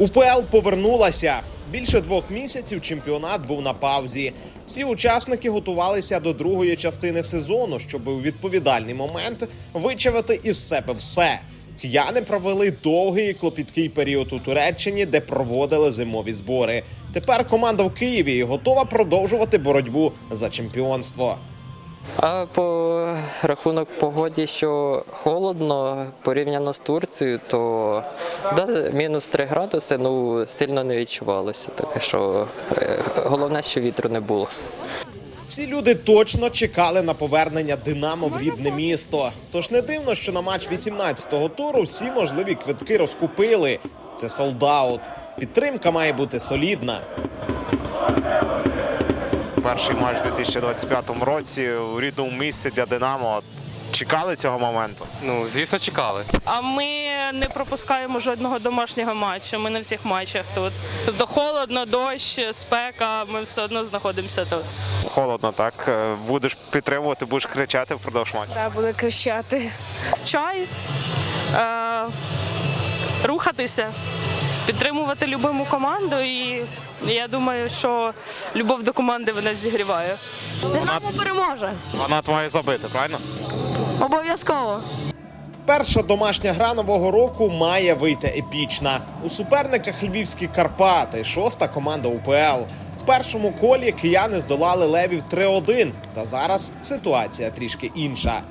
УПЛ повернулася. Більше двох місяців чемпіонат був на паузі. Всі учасники готувалися до другої частини сезону, щоб у відповідальний момент вичавити із себе все. Кияни провели довгий і клопіткий період у Туреччині, де проводили зимові збори. Тепер команда в Києві готова продовжувати боротьбу за чемпіонство. А по рахунок погоді, що холодно порівняно з Турцією, то да, мінус 3 градуси ну, сильно не відчувалося. Таке що е, головне, що вітру не було. Ці люди точно чекали на повернення Динамо в рідне місто. Тож не дивно, що на матч 18-го туру всі можливі квитки розкупили. Це солдаут. Підтримка має бути солідна. Перший матч у 2025 році у рідному місці для Динамо. Чекали цього моменту. Ну, звісно, чекали. А ми не пропускаємо жодного домашнього матчу. Ми на всіх матчах тут. Тобто холодно, дощ, спека. Ми все одно знаходимося тут. Холодно, так? Е, Будеш підтримувати, будеш кричати впродовж матчу. Треба буде кричати. Чай, е, рухатися, підтримувати любиму команду. І я думаю, що любов до команди вона зігріває. Динамо переможе. Вона має забити, правильно? Обов'язково. Перша домашня гра нового року має вийти епічна. У суперниках львівські Карпати, шоста команда УПЛ. В першому колі кияни здолали левів 3-1. Та зараз ситуація трішки інша.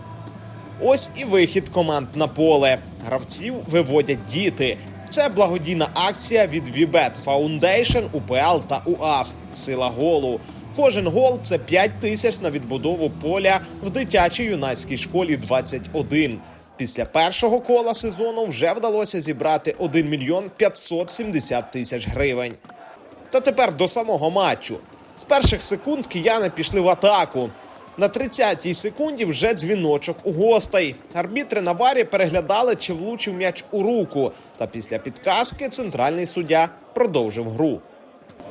Ось і вихід команд на поле. Гравців виводять діти. Це благодійна акція від Вібет Foundation, УПЛ та УАФ. Сила голу. Кожен гол це 5 тисяч на відбудову поля в дитячій юнацькій школі 21. Після першого кола сезону вже вдалося зібрати 1 мільйон 570 тисяч гривень. Та тепер до самого матчу. З перших секунд кияни пішли в атаку. На 30-й секунді вже дзвіночок у гостей. Арбітри на варі переглядали, чи влучив м'яч у руку. Та після підказки центральний суддя продовжив гру.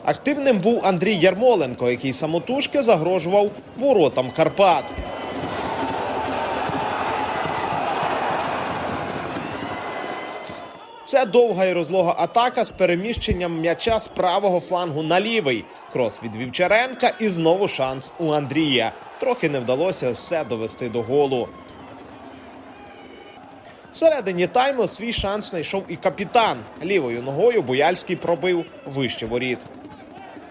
Активним був Андрій Ярмоленко, який самотужки загрожував воротам Карпат. Це довга і розлога атака з переміщенням м'яча з правого флангу на лівий. Крос від Вівчаренка і знову шанс у Андрія. Трохи не вдалося все довести до голу. Всередині тайму свій шанс знайшов і капітан. Лівою ногою Бояльський пробив вище воріт.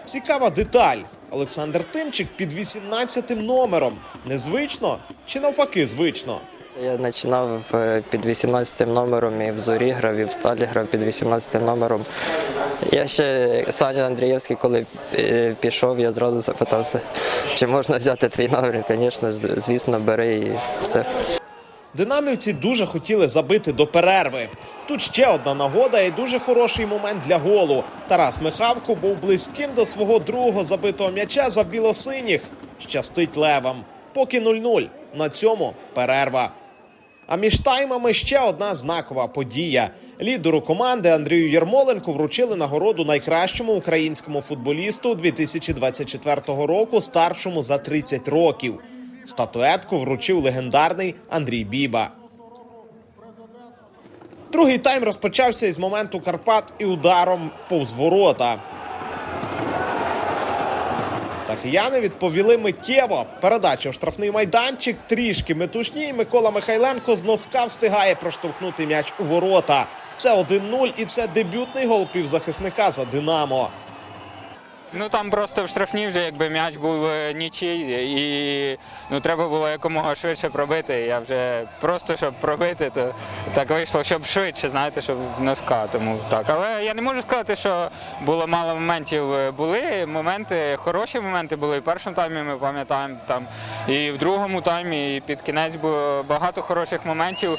Цікава деталь. Олександр Тимчик під 18 номером. Незвично чи навпаки звично? Я починав е, під 18 номером і в зорі грав, і в сталі грав під 18 номером. Я ще Саня Андрієвський, коли е, пішов, я зразу запитався, чи можна взяти твій номер. Звісно, звісно, бери і все. Динамівці дуже хотіли забити до перерви. Тут ще одна нагода і дуже хороший момент для голу. Тарас Михавко був близьким до свого другого забитого м'яча за білосиніх. Щастить левам. Поки 0-0. На цьому перерва. А між таймами ще одна знакова подія. Лідеру команди Андрію Єрмоленку вручили нагороду найкращому українському футболісту 2024 року, старшому за 30 років. Статуетку вручив легендарний Андрій Біба. Другий тайм розпочався із моменту Карпат і ударом повз ворота. Кияни відповіли миттєво. Передача в штрафний майданчик, трішки метушні. Микола Михайленко з носка встигає проштовхнути м'яч у ворота. Це 1-0 і це дебютний гол півзахисника за Динамо. Ну там просто в штрафні вже якби м'яч був е, нічий, і ну треба було якомога швидше пробити. Я вже просто щоб пробити, то так вийшло, щоб швидше, знаєте, щоб в носка. Тому так. Але я не можу сказати, що було мало моментів. Е, Були моменти, хороші моменти були. І в першому таймі ми пам'ятаємо там, і в другому таймі, і під кінець було багато хороших моментів.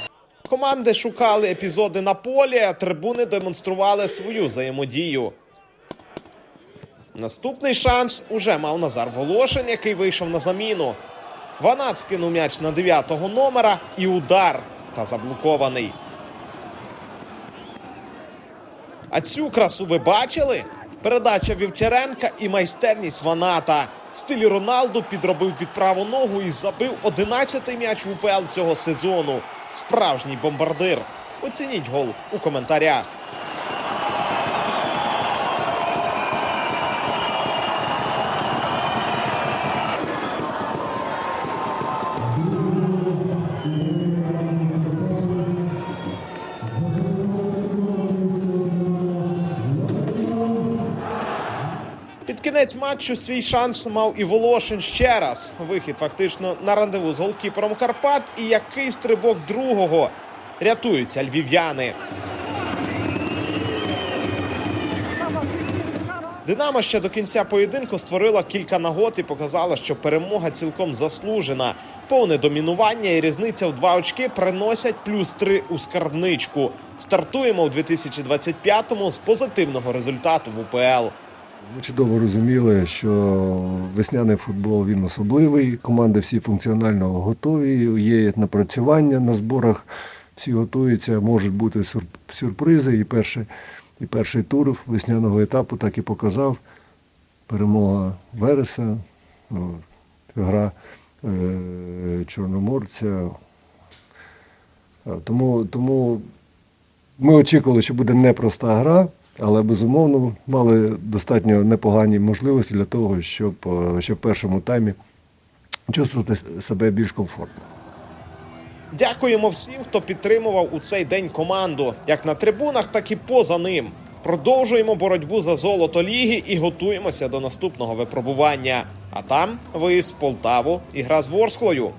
Команди шукали епізоди на полі, а трибуни демонстрували свою взаємодію. Наступний шанс уже мав Назар Волошин, який вийшов на заміну. Ванат скинув м'яч на 9-го номера і удар та заблокований. А цю красу ви бачили? Передача Вівчаренка і майстерність Ваната. В стилі Роналду підробив під праву ногу і забив 11-й м'яч в УПЛ цього сезону. Справжній бомбардир. Оцініть гол у коментарях. Кінець матчу свій шанс мав і Волошин ще раз. Вихід фактично на рандеву з голкіпером Карпат. І який стрибок другого рятуються львів'яни. Динамо ще до кінця поєдинку створила кілька нагод і показала, що перемога цілком заслужена. Повне домінування і різниця в два очки приносять плюс три у скарбничку. Стартуємо у 2025-му з позитивного результату в УПЛ. Ми чудово розуміли, що весняний футбол він особливий. Команди всі функціонально готові. Є напрацювання на зборах, всі готуються, можуть бути сюрпризи. І перший, і перший тур весняного етапу так і показав. Перемога Вереса, гра е, Чорноморця. Е, Тому, тому ми очікували, що буде непроста гра, але безумовно мали достатньо непогані можливості для того, щоб е, ще в першому таймі чувствувати себе більш комфортно. Дякуємо всім, хто підтримував у цей день команду, як на трибунах, так і поза ним. Продовжуємо боротьбу за золото ліги і готуємося до наступного випробування. А там виїзд в Полтаву і гра з Ворсклою.